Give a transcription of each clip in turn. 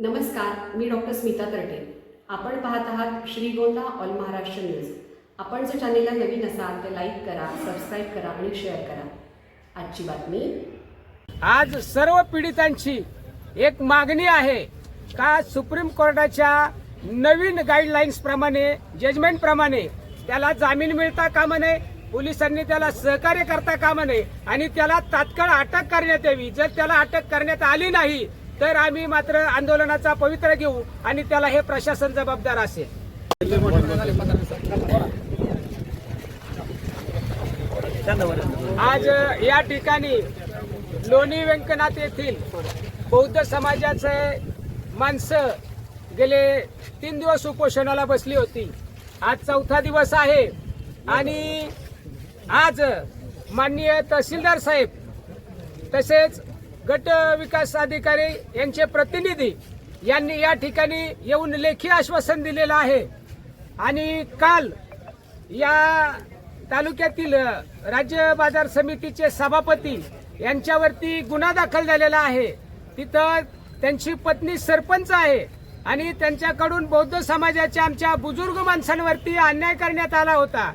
नमस्कार मी डॉक्टर स्मिता तरटे आपण पाहत आहात श्रीगोंदा ऑल महाराष्ट्र न्यूज. आपण जर चॅनेलला नवीन असाल तर लाईक करा सबस्क्राईब करा आणि शेअर करा. आजची बातमी. आज सर्व पीडितांची एक मागणी आहे का सुप्रीम कोर्टाच्या नवीन गाईडलाईन्स प्रमाणे जजमेंट प्रमाणे त्याला जामीन मिळता कामा नये पोलिसांनी त्याला सहकार्य करता कामा नये आणि त्याला तात्काळ अटक करण्यात यावी. जर त्याला अटक करण्यात आली नाही तर आम्ही मात्र आंदोलनाचा पवित्रा घेऊ आणि त्याला हे प्रशासन जबाबदार असेल. आज या ठिकाणी लोणी व्यंकनाथ येथील बौद्ध समाजाचे माणसं गेले तीन दिवस उपोषणाला बसली होती. आज चौथा दिवस आहे आणि आज माननीय तहसीलदार साहेब तसेच गट विकास अधिकारी यांचे प्रतिनिधी यांनी या ठिकाणी येऊन लेखी आश्वासन दिलेलं आहे. आणि काल या तालुक्यातील राज्य बाजार समितीचे सभापती यांच्यावरती गुन्हा दाखल झालेला आहे. तिथं त्यांची पत्नी सरपंच आहे आणि त्यांच्याकडून बौद्ध समाजाच्या आमच्या बुजुर्ग माणसांवरती अन्याय करण्यात आला होता.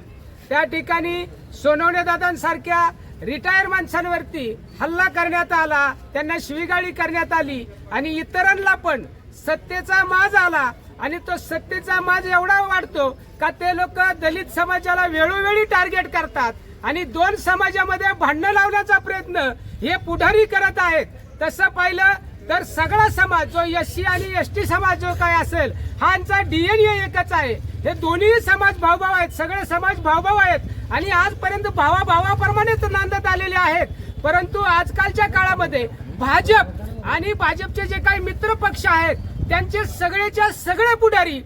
त्या ठिकाणी सोनवणेदादांसारख्या रिटायर माणसांवरती हल्ला करण्यात आला त्यांना शिवीगाळी करण्यात आली आणि इतरांना पण सत्तेचा माज आला आणि तो सत्तेचा माज एवढा वाढतो का ते लोक दलित समाजाला वेळोवेळी टार्गेट करतात आणि दोन समाजामध्ये भांडणं लावण्याचा प्रयत्न हे पुढारी करत आहेत. तसं पाहिलं तर सगळा समाज जो एस सी आणि एस टी समाज जो काय असेल हा डीएनए एकच आहे. हे दोन्ही समाज भाऊभाव आहेत सगळे समाज भाऊभाव आहेत. आणि आजपर्यंत भावा भावाप्रमाणेच नांदत आलेले आहेत. परंतु आजकालच्या काळामध्ये भाजप आणि भाजपचे जे काही मित्र पक्ष आहेत त्यांचे सगळेच्या सगळे पुढारी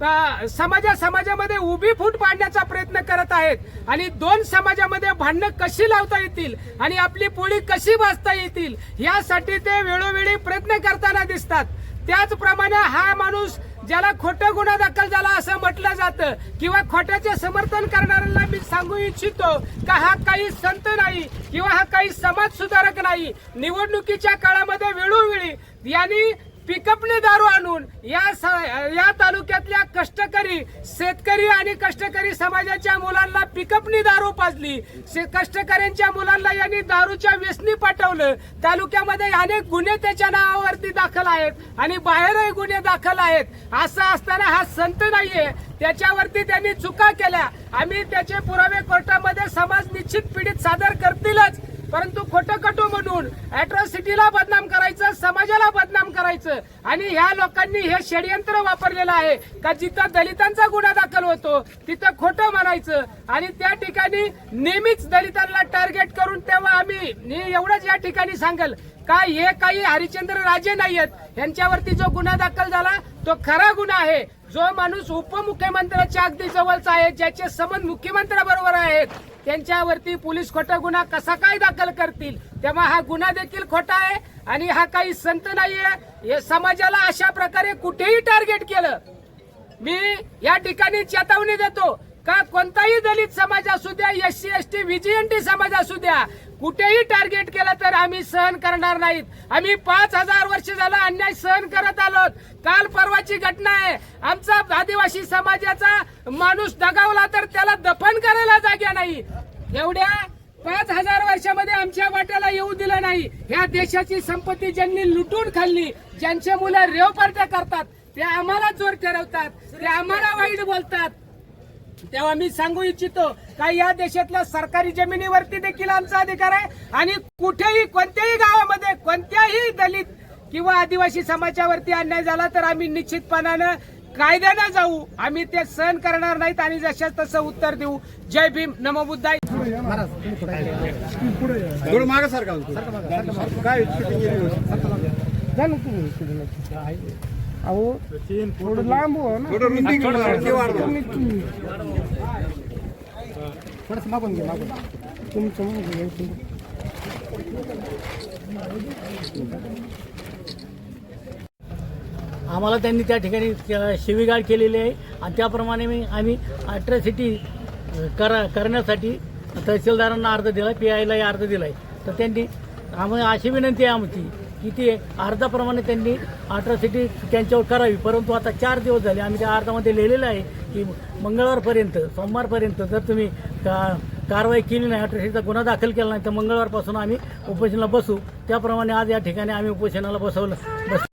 समाजा समाजामध्ये उभी फूट पाडण्याचा प्रयत्न करत आहेत. आणि दोन समाजामध्ये भांडणं कशी लावता येतील आणि आपली पोळी कशी भाजता येतील यासाठी ते वेळोवेळी प्रयत्न करताना दिसतात. त्याचप्रमाणे हा माणूस ज्याला खोटं गुन्हा दाखल झाला असं म्हटलं जातं किंवा खोट्याचे समर्थन करणाऱ्यांना मी सांगू इच्छितो का हा काही संत नाही किंवा हा काही समाज सुधारक नाही. निवडणुकीच्या काळामध्ये वेळोवेळी यांनी पिकअपने दारू आणून या स- या तालुक्यातल्या कष्टकरी शेतकरी आणि कष्टकरी समाजाच्या मुलांना पिकअपनी दारू पाजली. शे- कष्टकऱ्यांच्या मुलांना यांनी दारूच्या व्यसनी पाठवलं. तालुक्यामध्ये अनेक गुन्हे त्याच्या नावावरती दाखल आहेत आणि बाहेरही गुन्हे दाखल आहेत. असं असताना हा संत नाहीये. त्याच्यावरती त्यांनी चुका केल्या. आम्ही त्याचे पुरावे कोर्टामध्ये समाज निश्चित पीडित सादर करतीलच. परंतु खोटं कटू म्हणून अॅट्रॉसिटीला बदनाम करायचं समाजाला बदनाम करायचं. आणि ह्या लोकांनी हे षडयंत्र वापरलेलं आहे का जिथं दलितांचा गुन्हा दाखल होतो तिथं खोटं म्हणायचं. आणि त्या ठिकाणी नेहमीच दलितांना टार्गेट करून तेव्हा आम्ही मी एवढंच या ठिकाणी सांगेल का हे काही हरिश्चंद्र राजे नाहीयेत. यांच्यावरती जो गुन्हा दाखल झाला तो खरा गुन्हा आहे. जो माणूस उपमुख्यमंत्र्याच्या अगदी जवळचा आहे ज्याचे संबंध मुख्यमंत्र्याबरोबर आहेत. त्यांच्यावरती पोलीस खोटा गुन्हा कसा काय दाखल करतील? तेव्हा हा गुन्हा देखील खोटा आहे आणि हा काही संत नाहीये. हे समाजाला अशा प्रकारे कुठेही टार्गेट केलं. मी या ठिकाणी चेतावणी देतो. का कोणताही दलित समाज असू द्या S C S T VJNT समाज असू द्या कुठेही टार्गेट केलं तर आम्ही सहन करणार नाहीत. आम्ही पाच हजार वर्ष झालं अन्याय सहन करत आलो काल परवाची घटना आहे. आमचा आदिवासी समाजाचा माणूस दगावला तर त्याला दफन करायला जागा नाही. एवढ्या पाच हजार वर्षामध्ये आमच्या वाट्याला येऊ दिलं नाही. ह्या देशाची संपत्ती ज्यांनी लुटून खाल्ली ज्यांचे मुलं रेवपार्ट्या करतात ते आम्हाला जोर ठरवतात ते आम्हाला वाईट बोलतात. तेव्हा मी सांगू इच्छितो का या देशातल्या सरकारी जमिनीवरती देखील आमचा अधिकार आहे आणि कुठेही कोणत्याही गावामध्ये कोणत्याही दलित किंवा आदिवासी समाजावरती अन्याय झाला तर आम्ही निश्चितपणानं कायद्यानं जाऊ. आम्ही ते सहन करणार नाहीत आणि जशाच तसं उत्तर देऊ. जय भीम. नमो बुद्धाय. काय अहो थोडं लांब हो ना. थोडंसं मागून घे मागून तुमचं. आम्हाला त्यांनी त्या ठिकाणी शिवीगाळ केलेली आहे. आणि त्याप्रमाणे मी आम्ही अट्रॅसिटी करा करण्यासाठी तहसीलदारांना अर्ज दिला पी आयलाही अर्ज दिला आहे तर त्यांनी आम्हाला अशी विनंती आहे आमची. किती आहे अर्धाप्रमाणे त्यांनी अट्रॉसिटी त्यांच्यावर करावी. परंतु आता चार दिवस झाले आम्ही त्या अर्धामध्ये लिहिलेलं आहे की मंगळवारपर्यंत सोमवारपर्यंत जर तुम्ही का कारवाई केली नाही अट्रॉसिटीचा गुन्हा दाखल केला नाही तर मंगळवारपासून आम्ही उपोषणाला बसू. त्याप्रमाणे आज या ठिकाणी आम्ही उपोषणाला बसवलं. बस